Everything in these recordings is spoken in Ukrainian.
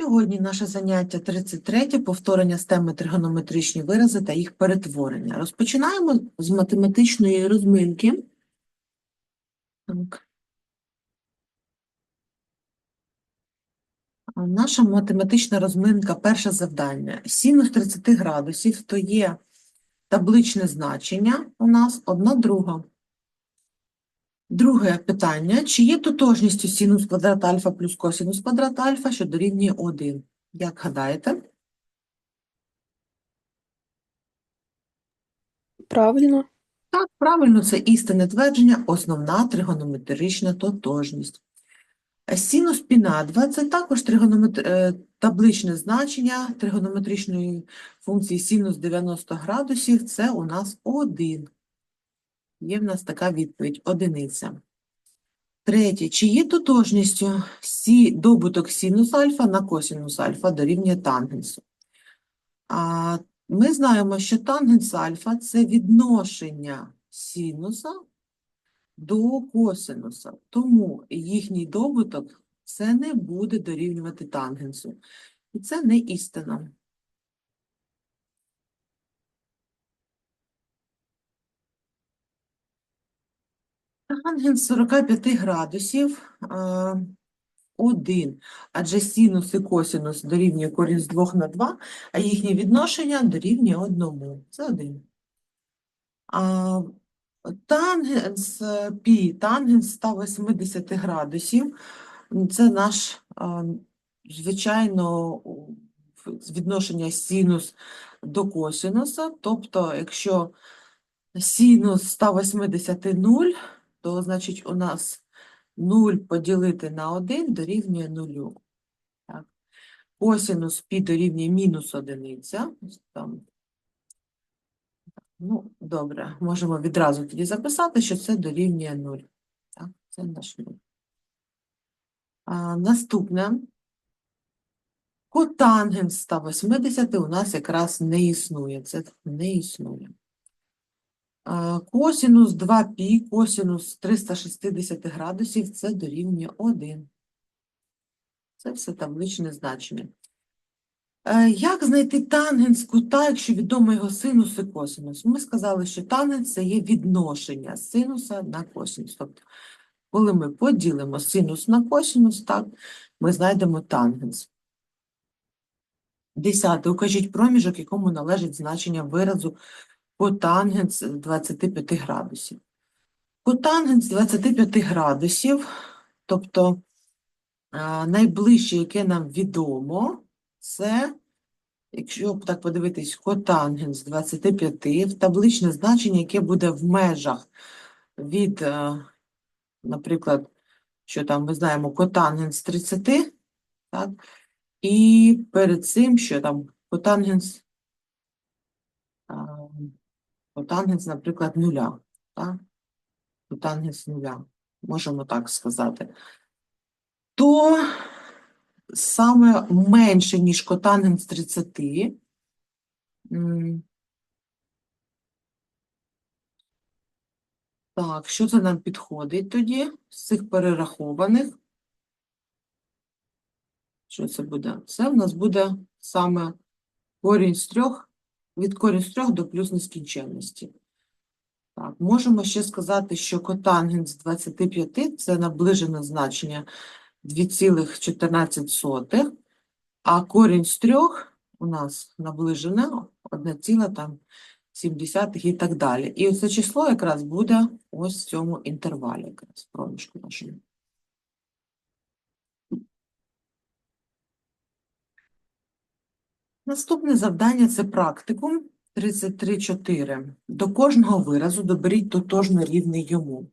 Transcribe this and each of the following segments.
Сьогодні наше заняття 33 повторення з теми тригонометричні вирази та їх перетворення. Розпочинаємо з математичної розминки. Так. Наша математична розминка, перше завдання. Синус 30 градусів, то є табличне значення у нас одна друга. Друге питання. Чи є тотожністю синус квадрат альфа плюс косинус квадрат альфа, що дорівнює 1? Як гадаєте? Правильно. Так, правильно, це істинне твердження, основна тригонометрична тотожність. Синус пі на 2 – це також тригономет... е, табличне значення тригонометричної функції синус 90 градусів, це у нас 1. Є в нас така відповідь – одиниця. Третє. Чи є тотожністю сі добуток синус альфа на косинус альфа дорівнює тангенсу? А, ми знаємо, що тангенс альфа – це відношення синуса до косинуса. Тому їхній добуток це не буде дорівнювати тангенсу. І це не істина. Тангенс 45 градусів а, 1, адже синус і косинус дорівнює корінь з 2 на 2, а їхнє відношення дорівнює 1. Це 1. А, тангенс пі, тангенс 180 градусів, це наш, звичайно, відношення синус до косинуса, тобто, якщо синус 180 – 0, то, значить, у нас 0 поділити на 1 дорівнює 0. Так. Косинус пі дорівнює мінус одиниця. Там. Ну, добре, можемо відразу тоді записати, що це дорівнює 0. Так, це наш 0. А, наступне. Котангенс 180 у нас якраз не існує. Це не існує. А, Косінус 2π, косінус 360 градусів, це дорівнює 1. Це все табличне значення. Е, Як знайти тангенс кута, якщо відомо його синус і косинус? Ми сказали, що тангенс – це є відношення синуса на косинус. Тобто, коли ми поділимо синус на косинус, так, ми знайдемо тангенс. Десяте. Укажіть проміжок, якому належить значення виразу котангенс 25 градусів. Котангенс 25 градусів, тобто найближче, яке нам відомо, це, якщо так подивитись, котангенс 25, в табличне значення, яке буде в межах від, е, наприклад, що там ми знаємо, котангенс 30, так, і перед цим, що там котангенс, а, котангенс, наприклад, нуля, так, котангенс нуля, можемо так сказати, то саме менше, ніж котангенс 30, Так, що це нам підходить тоді з цих перерахованих? Що це буде? Це в нас буде саме корінь з трьох, від корінь з трьох до плюс нескінченності. Так, можемо ще сказати, що котангенс 25 – це наближене значення 2,14, а корінь з трьох у нас наближене 1,7 і так далі. І це число якраз буде ось в цьому інтервалі, якраз проміжку нашому. Наступне завдання – це практикум 33.4. До кожного виразу доберіть тотожно рівний йому.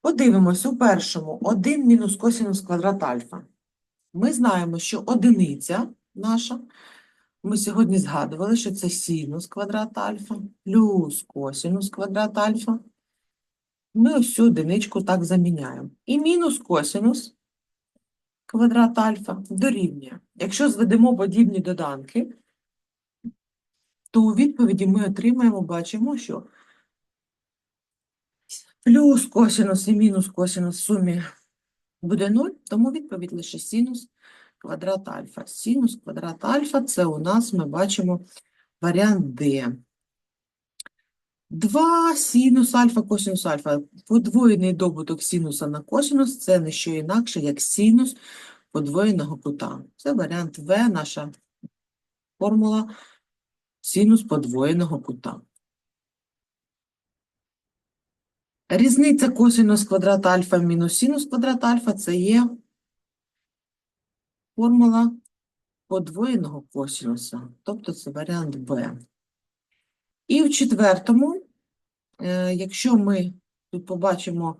Подивимось у першому 1 мінус косинус квадрат альфа. Ми знаємо, що одиниця наша, ми сьогодні згадували, що це синус квадрат альфа плюс косинус квадрат альфа. Ми ось цю одиничку так заміняємо. І мінус косинус квадрат альфа дорівнює. Якщо зведемо подібні доданки, то у відповіді ми отримаємо, бачимо, що плюс косинус і мінус косинус в сумі буде 0, тому відповідь лише синус квадрат альфа. Синус квадрат альфа – це у нас, ми бачимо, варіант Д. 2 синус альфа, косинус альфа. Подвоєний добуток синуса на косинус – це не що інакше, як синус подвоєного кута. Це варіант В, наша формула синус подвоєного кута. Різниця косинус квадрат альфа мінус синус квадрат альфа – це є формула подвоєного косинуса, тобто це варіант Б. І в четвертому, якщо ми тут побачимо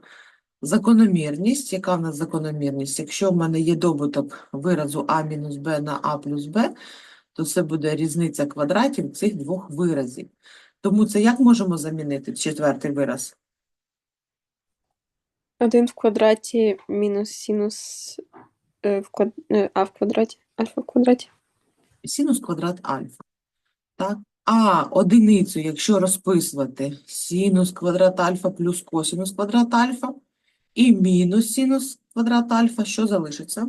закономірність, яка в нас закономірність? Якщо в мене є добуток виразу а мінус b на а плюс b, то це буде різниця квадратів цих двох виразів. Тому це як можемо замінити четвертий вираз? 1 в квадраті мінус синус е, в квад... е, а в квадраті, альфа в квадраті. Синус квадрат альфа. Так? А одиницю, якщо розписувати, синус квадрат альфа плюс косинус квадрат альфа і мінус синус квадрат альфа, що залишиться?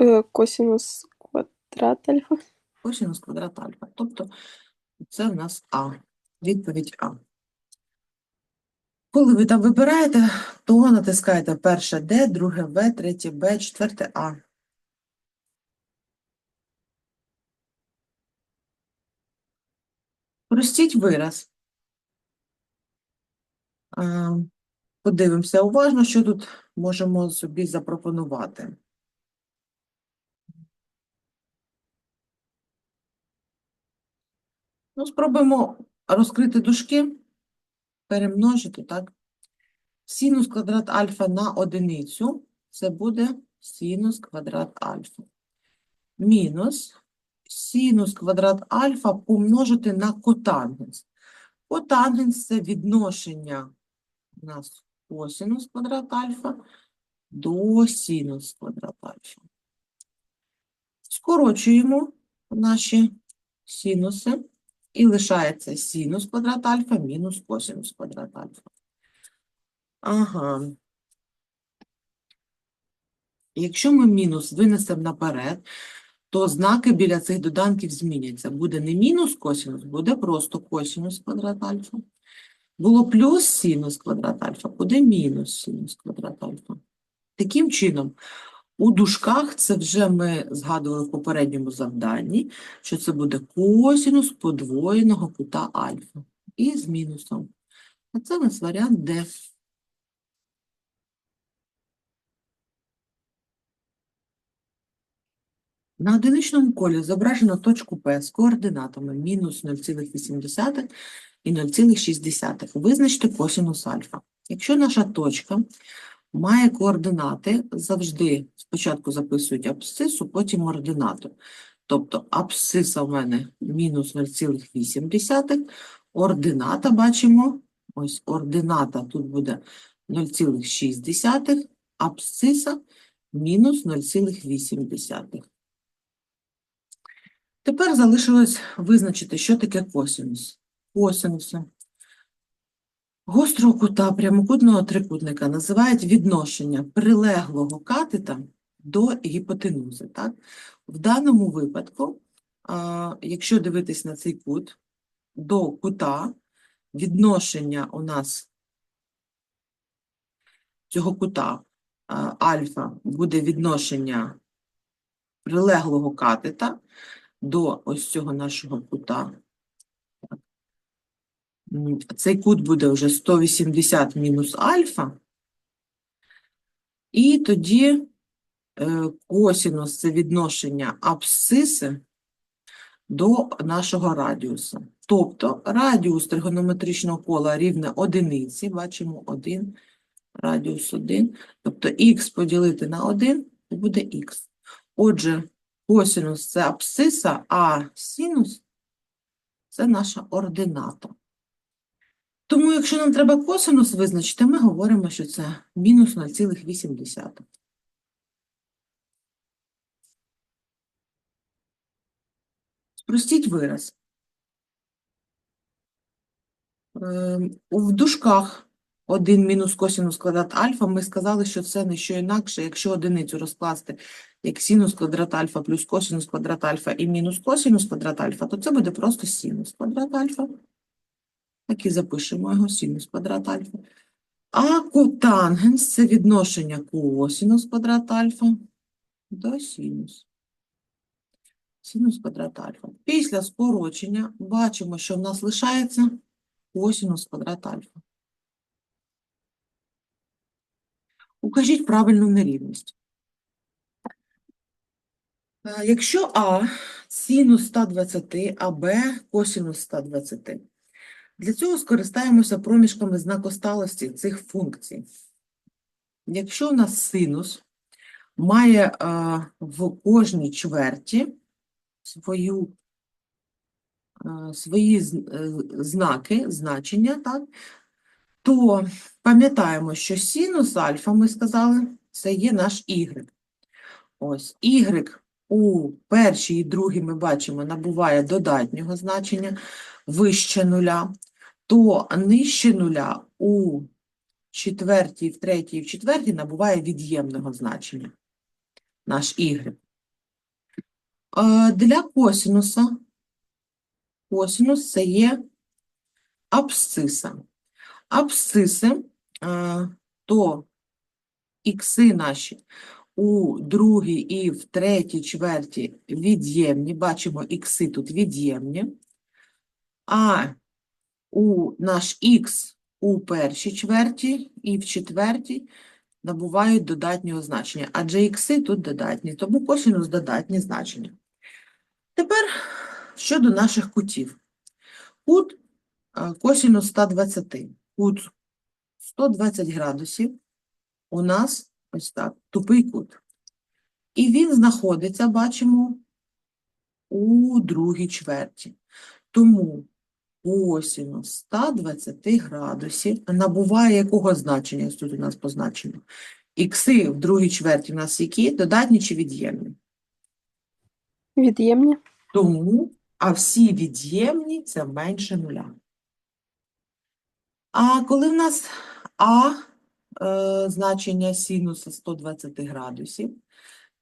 Е, Косинус квадрат альфа. Косинус квадрат альфа. Тобто це в нас А. Відповідь А. Коли ви там вибираєте, то натискаєте перше Д, друге В, третє Б, четверте А. Простіть вираз. Подивимося уважно, що тут можемо собі запропонувати. Ну, спробуємо розкрити дужки, перемножити, так? Синус квадрат альфа на одиницю, це буде синус квадрат альфа. Мінус синус квадрат альфа помножити на котангенс. Котангенс – це відношення у нас косинус квадрат альфа до синус квадрат альфа. Скорочуємо наші синуси. І лишається синус квадрат альфа мінус косинус квадрат альфа. Ага. Якщо ми мінус винесемо наперед, то знаки біля цих доданків зміняться. Буде не мінус косинус, буде просто косинус квадрат альфа. Було плюс синус квадрат альфа, буде мінус синус квадрат альфа. Таким чином, у дужках це вже ми згадували в попередньому завданні, що це буде косинус подвоєного кута альфа і з мінусом. А це у нас варіант Д. На одиничному колі зображено точку P з координатами мінус 0,8 і 0,6. Визначте косинус альфа. Якщо наша точка має координати, завжди спочатку записують абсцису, потім ординату. Тобто абсциса в мене мінус 0,8, ордината бачимо, ось ордината тут буде 0,6, абсциса мінус 0,8. Тепер залишилось визначити, що таке косинус. Косинуси гострого кута прямокутного трикутника називають відношення прилеглого катета до гіпотенузи. Так? В даному випадку, якщо дивитись на цей кут, до кута відношення у нас цього кута альфа буде відношення прилеглого катета до ось цього нашого кута. Цей кут буде вже 180 мінус альфа. І тоді е, косінус – це відношення абсциси до нашого радіуса. Тобто радіус тригонометричного кола рівне одиниці, бачимо 1, радіус 1. Тобто х поділити на 1 – буде х. Отже, косінус – це абсциса, а синус – це наша ордината. Тому, якщо нам треба косинус визначити, ми говоримо, що це мінус 0,8. Спростіть вираз. Ем, В дужках 1 мінус косінус квадрат альфа, ми сказали, що це не що інакше, якщо одиницю розкласти як синус квадрат альфа плюс косінус квадрат альфа і мінус косінус квадрат альфа, то це буде просто синус квадрат альфа. Так і запишемо його синус квадрат альфа. А котангенс – це відношення косінус квадрат альфа до синус. Синус квадрат альфа. Після скорочення бачимо, що в нас лишається косінус квадрат альфа. Укажіть правильну нерівність. Е, Якщо А синус 120, а Б косінус 120. Для цього скористаємося проміжками знакосталості цих функцій. Якщо у нас синус має е, в кожній чверті свою, е, свої знаки, значення, так, то пам'ятаємо, що синус альфа, ми сказали, це є наш y. Ось y у першій і другій ми бачимо набуває додатнього значення вище нуля, то нижче нуля у четвертій, в третій і в четвертій набуває від'ємного значення наш y. Е, Для косинуса косинус це є абсциса. Абсциси, е, то ікси наші у другій і в третій чверті від'ємні, бачимо, ікси тут від'ємні, а у наш х у першій чверті і в четвертій набувають додатнього значення, адже ікси тут додатні, тому косинус додатні значення. Тепер щодо наших кутів. Кут е, косинус 120. Кут 120 градусів у нас ось так, тупий кут. І він знаходиться, бачимо, у другій чверті. Тому косинус 120 градусів набуває якого значення? Ось тут у нас позначено. Ікси в другій чверті у нас які? Додатні чи від'ємні? Від'ємні. Тому, а всі від'ємні це менше нуля. А коли в нас А е, значення синуса 120 градусів,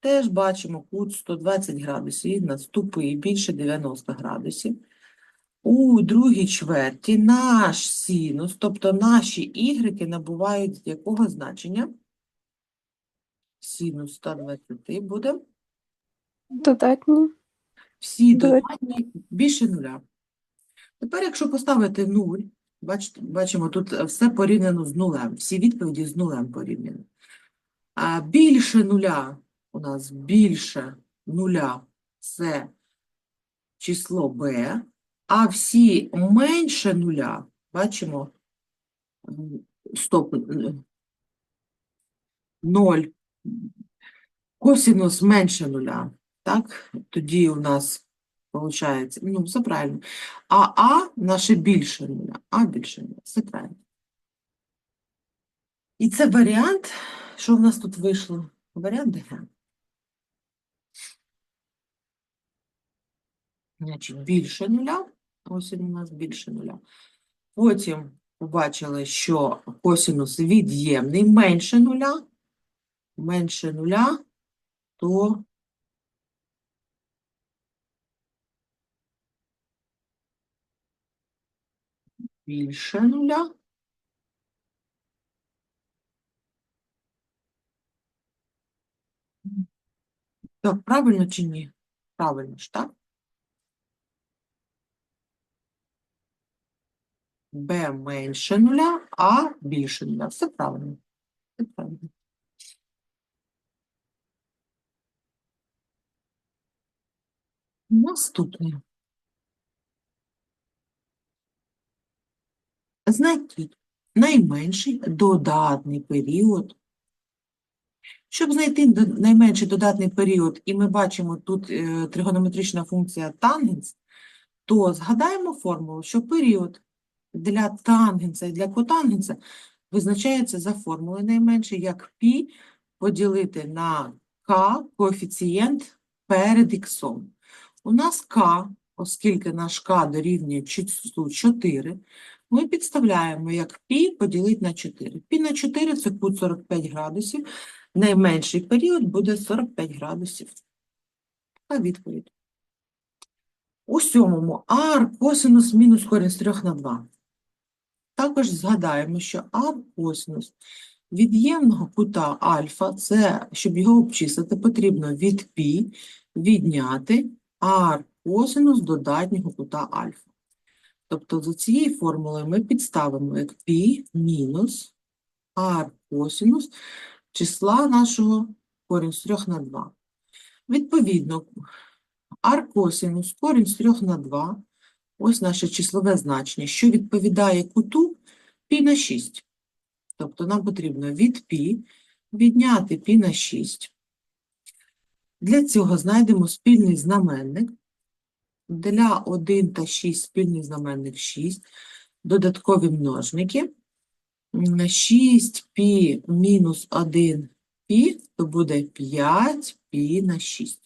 теж бачимо кут 120 градусів, він у нас більше 90 градусів. У другій чверті наш синус, тобто наші ігреки набувають якого значення? Синус 120 буде Додатні. всі Додатні. більше нуля. Тепер, якщо поставити 0, бачимо, тут все порівняно з нулем, всі відповіді з нулем порівняно. А більше нуля у нас більше нуля це число b, а всі менше нуля, бачимо, стоп, 0, косинус менше нуля, так? Тоді у нас виходить, ну, все правильно. А А наше більше нуля, А більше нуля, все правильно. І це варіант, що в нас тут вийшло? Варіант Г. Значить, більше нуля, ось у нас більше нуля. Потім побачили, що косинус від'ємний менше нуля, менше нуля, то більше нуля. Так, правильно чи ні? Правильно ж, так? Б менше нуля, А більше нуля. Все правильно. Все правильно. Наступне. Знайдіть найменший додатний період. Щоб знайти найменший додатний період, і ми бачимо тут е, тригонометрична функція тангенс, то згадаємо формулу, що період для тангенса і для котангенса визначається за формулою найменше, як π поділити на k коефіцієнт перед х. У нас k, оскільки наш k дорівнює числу 4, ми підставляємо як π поділити на 4. Пі на 4 – це кут 45 градусів. Найменший період буде 45 градусів. А відповідь. У сьомому ар косинус мінус корінь з 3 на 2. Також згадаємо, що ар косинус від'ємного кута альфа, це, щоб його обчислити, потрібно від π відняти ар косинус додатнього кута альфа. Тобто за цією формулою ми підставимо як π мінус ар косинус числа нашого корінь з 3 на 2. Відповідно, ар косинус корінь з 3 на 2, ось наше числове значення, що відповідає куту π на 6. Тобто нам потрібно від π відняти π на 6. Для цього знайдемо спільний знаменник. Для 1 та 6 спільний знаменник 6. Додаткові множники. 6π мінус 1 π, то буде 5 π на 6.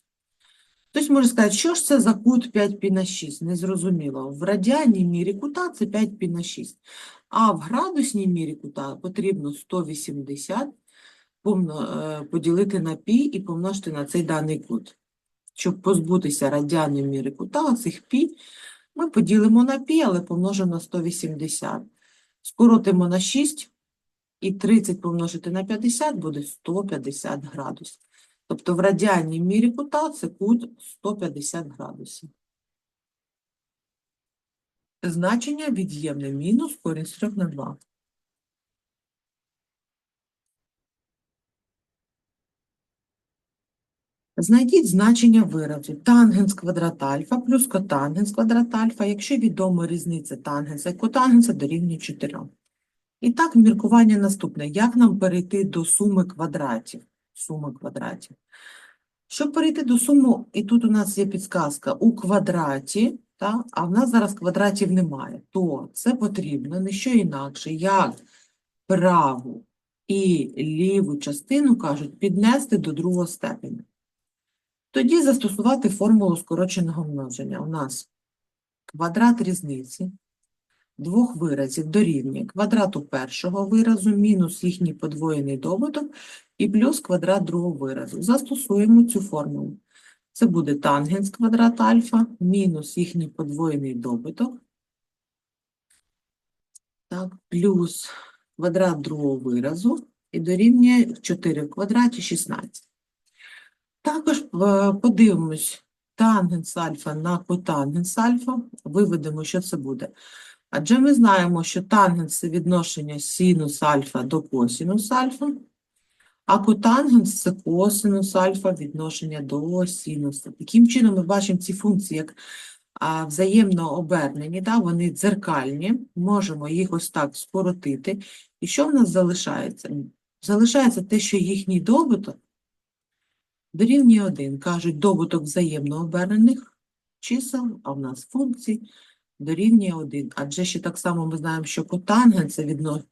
Хтось може сказати, що ж це за кут 5 π на 6? Незрозуміло. В радіанній мірі кута це 5 π на 6. А в градусній мірі кута потрібно 180 помно- е, поділити на π і помножити на цей даний кут. Щоб позбутися радіанної міри кута, оцих π, ми поділимо на π, але помножимо на 180. Скоротимо на 6, і 30 помножити на 50 буде 150 градусів. Тобто в радіанній мірі кута це кут 150 градусів. Значення від'ємне мінус корінь з 3 на 2. Знайдіть значення виразу тангенс квадрат альфа плюс котангенс квадрат альфа, якщо відома різниця тангенса і котангенса дорівнює 4. І так, міркування наступне. Як нам перейти до суми квадратів? Суми квадратів. Щоб перейти до суми, і тут у нас є підсказка, у квадраті, та, а в нас зараз квадратів немає, то це потрібно не що інакше, як праву і ліву частину, кажуть, піднести до другого степеня. Тоді застосувати формулу скороченого множення. У нас квадрат різниці двох виразів дорівнює квадрату першого виразу мінус їхній подвоєний добуток і плюс квадрат другого виразу. Застосуємо цю формулу. Це буде тангенс квадрат альфа мінус їхній подвоєний добуток. Так, плюс квадрат другого виразу і дорівнює 4 в квадраті 16. Також е, подивимось тангенс альфа на котангенс альфа, виведемо, що це буде. Адже ми знаємо, що тангенс – це відношення синус альфа до косинус альфа, а котангенс – це косинус альфа відношення до синуса. Таким чином ми бачимо ці функції як взаємно обернені, да? вони дзеркальні, можемо їх ось так скоротити. І що в нас залишається? Залишається те, що їхній добуток дорівнює 1. Кажуть, добуток взаємно обернених чисел, а в нас функцій дорівнює 1. Адже ще так само ми знаємо, що котангенс це відно...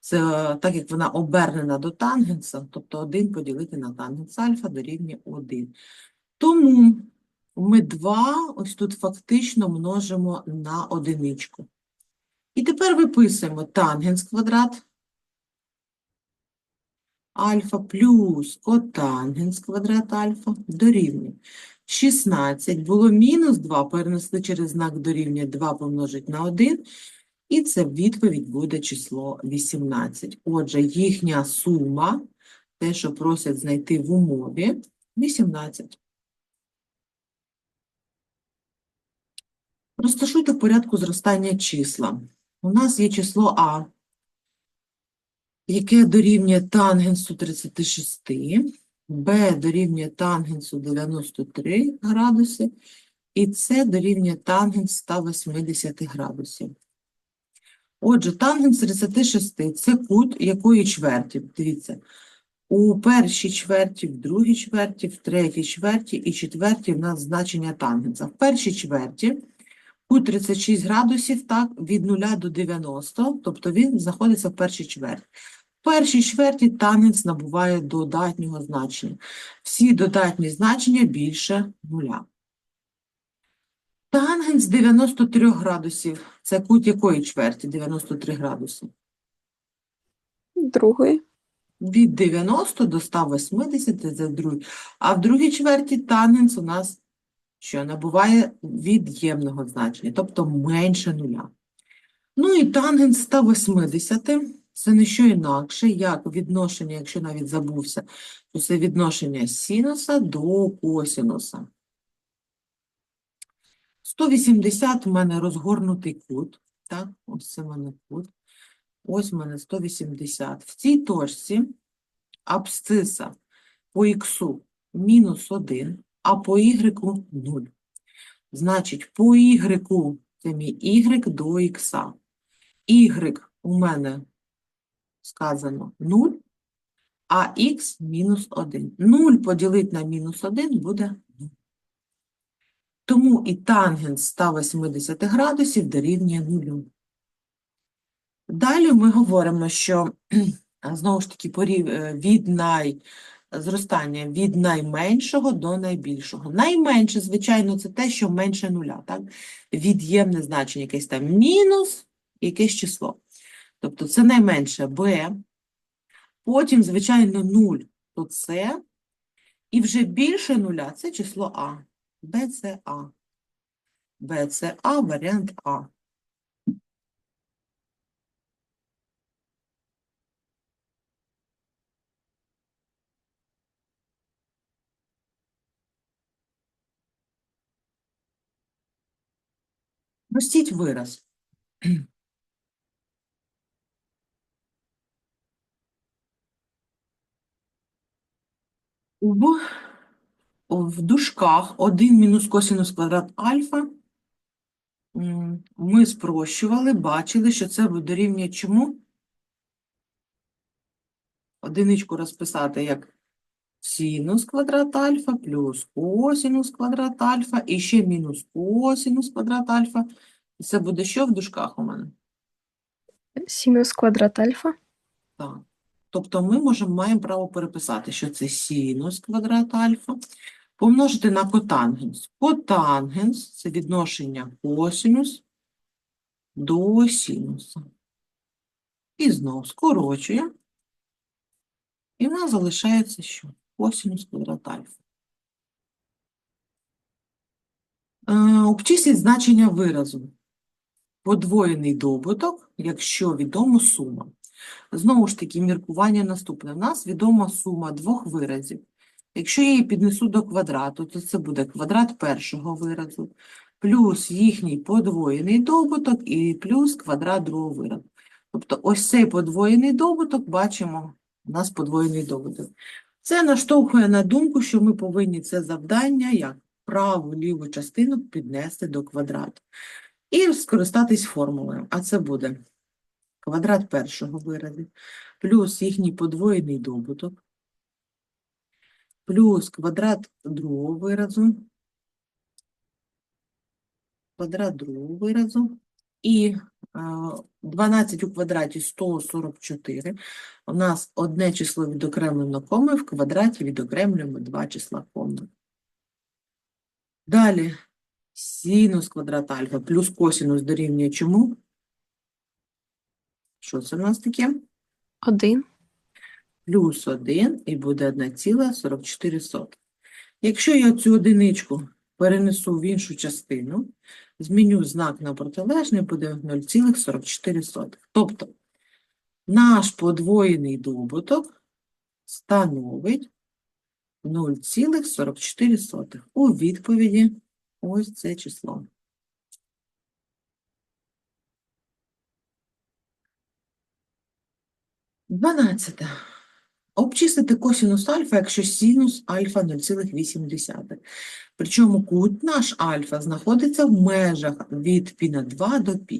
це так як вона обернена до тангенса, тобто 1 поділити на тангенс альфа дорівнює 1. Тому ми 2 ось тут фактично множимо на одиничку. І тепер виписуємо тангенс квадрат альфа плюс котангенс квадрат альфа дорівнює 16. Було мінус 2, перенесли через знак дорівнює 2 помножить на 1, і це відповідь буде число 18. Отже, їхня сума, те, що просять знайти в умові, 18. Розташуйте в порядку зростання числа. У нас є число А, яке дорівнює тангенсу 36, Б дорівнює тангенсу 93 градуси, і С дорівнює тангенс 180 градусів. Отже, тангенс 36 – це кут якої чверті? Дивіться, у першій чверті, в другій чверті, в третій чверті і четвертій в нас значення тангенса. В першій чверті кут 36 градусів, так, від 0 до 90, тобто він знаходиться в першій чверті. В першій чверті тангенс набуває додатнього значення. Всі додатні значення більше нуля. Тангенс 93 градусів. Це кут якої чверті 93 градуси? Другої. Від 90 до 180 це другий. А в другій чверті тангенс у нас що набуває від'ємного значення, тобто менше нуля. Ну і тангенс 180 це не що інакше, як відношення, якщо навіть забувся, то це відношення синуса до косинуса. 180 у мене розгорнутий кут. Так, ось це в мене кут. Ось у мене 180. В цій точці абсциса по х мінус 1, а по y 0. Значить, по y це мій y до х. y у мене сказано 0, а х мінус 1. 0 поділити на мінус 1 буде 0. Тому і тангенс 180 градусів дорівнює 0. Далі ми говоримо, що знову ж таки е, від най... зростання від найменшого до найбільшого. Найменше, звичайно, це те, що менше нуля, так? Від'ємне значення, якесь там мінус, якесь число. Тобто це найменше b, потім, звичайно, 0, то це, і вже більше нуля це число а. b це а. b це а, варіант А. Простіть вираз. В, в дужках 1 мінус косинус квадрат альфа ми спрощували, бачили, що це буде дорівнює чому? Одиничку розписати як синус квадрат альфа плюс косинус квадрат альфа і ще мінус косинус квадрат альфа. Це буде що в дужках у мене? Синус квадрат альфа. Так. Тобто ми можемо, маємо право переписати, що це синус квадрат альфа, помножити на котангенс. Котангенс – це відношення косинус до синуса. І знову скорочуємо. І в нас залишається що? Косинус квадрат альфа. Е, Обчисліть значення виразу. Подвоєний добуток, якщо відомо сума. Знову ж таки, міркування наступне. У нас відома сума двох виразів. Якщо я її піднесу до квадрату, то це буде квадрат першого виразу, плюс їхній подвоєний добуток і плюс квадрат другого виразу. Тобто ось цей подвоєний добуток, бачимо, у нас подвоєний добуток. Це наштовхує на думку, що ми повинні це завдання як праву ліву частину піднести до квадрату. І скористатись формулою. А це буде квадрат першого виразу, плюс їхній подвоєний добуток, плюс квадрат другого виразу, квадрат другого виразу, і 12 у квадраті 144. У нас одне число відокремлено комою, в квадраті відокремлюємо два числа комою. Далі синус квадрат альфа плюс косинус дорівнює чому? Що це в нас таке? Один. Плюс 1 і буде 1,44. Якщо я цю одиничку перенесу в іншу частину, зміню знак на протилежний, буде 0,44. Тобто наш подвоєний добуток становить 0,44. У відповіді ось це число. Дванадцяте. Обчислити косинус альфа, якщо синус альфа 0,8. Причому кут наш альфа знаходиться в межах від π на 2 до π.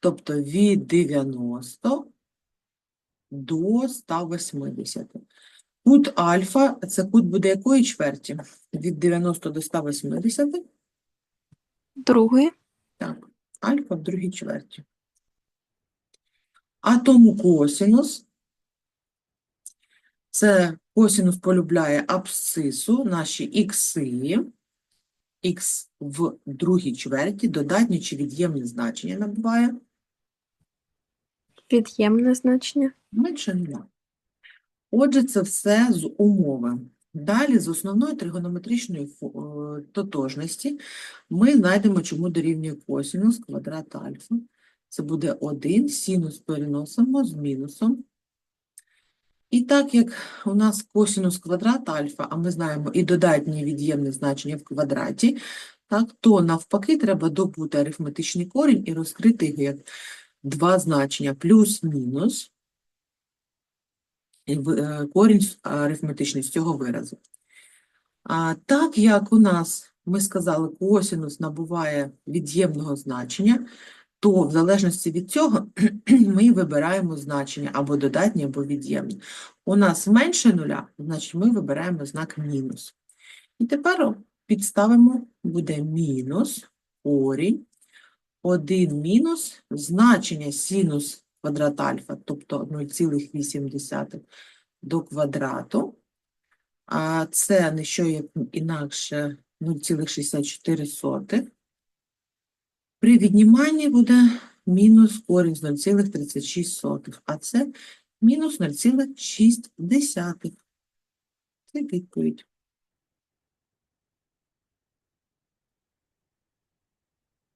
Тобто від 90 до 180. Кут альфа – це кут буде якої чверті? Від 90 до 180? Другої. Так, альфа в другій чверті. А тому косинус це косинус полюбляє абсцису, наші ікси. х в другій чверті додатнє чи від'ємне значення набуває Від'ємне значення. менше нуля. Отже, це все з умови. Далі з основної тригонометричної е, тотожності ми знайдемо, чому дорівнює косінус квадрат альфа. Це буде 1, синус переносимо з мінусом. І так як у нас косінус квадрат альфа, а ми знаємо і додатнє від'ємне значення в квадраті, так, то навпаки треба добути арифметичний корінь і розкрити його як два значення плюс-мінус е, корінь арифметичний з цього виразу. А так як у нас, ми сказали, косінус набуває від'ємного значення, то в залежності від цього ми вибираємо значення або додатнє, або від'ємне. У нас менше нуля, значить ми вибираємо знак мінус. І тепер підставимо, буде мінус корінь 1 мінус значення синус квадрат альфа, тобто 0,8 до квадрату. А це не що як інакше 0,64. При відніманні буде мінус корінь з 0,36, а це мінус 0,6. Це відповідь.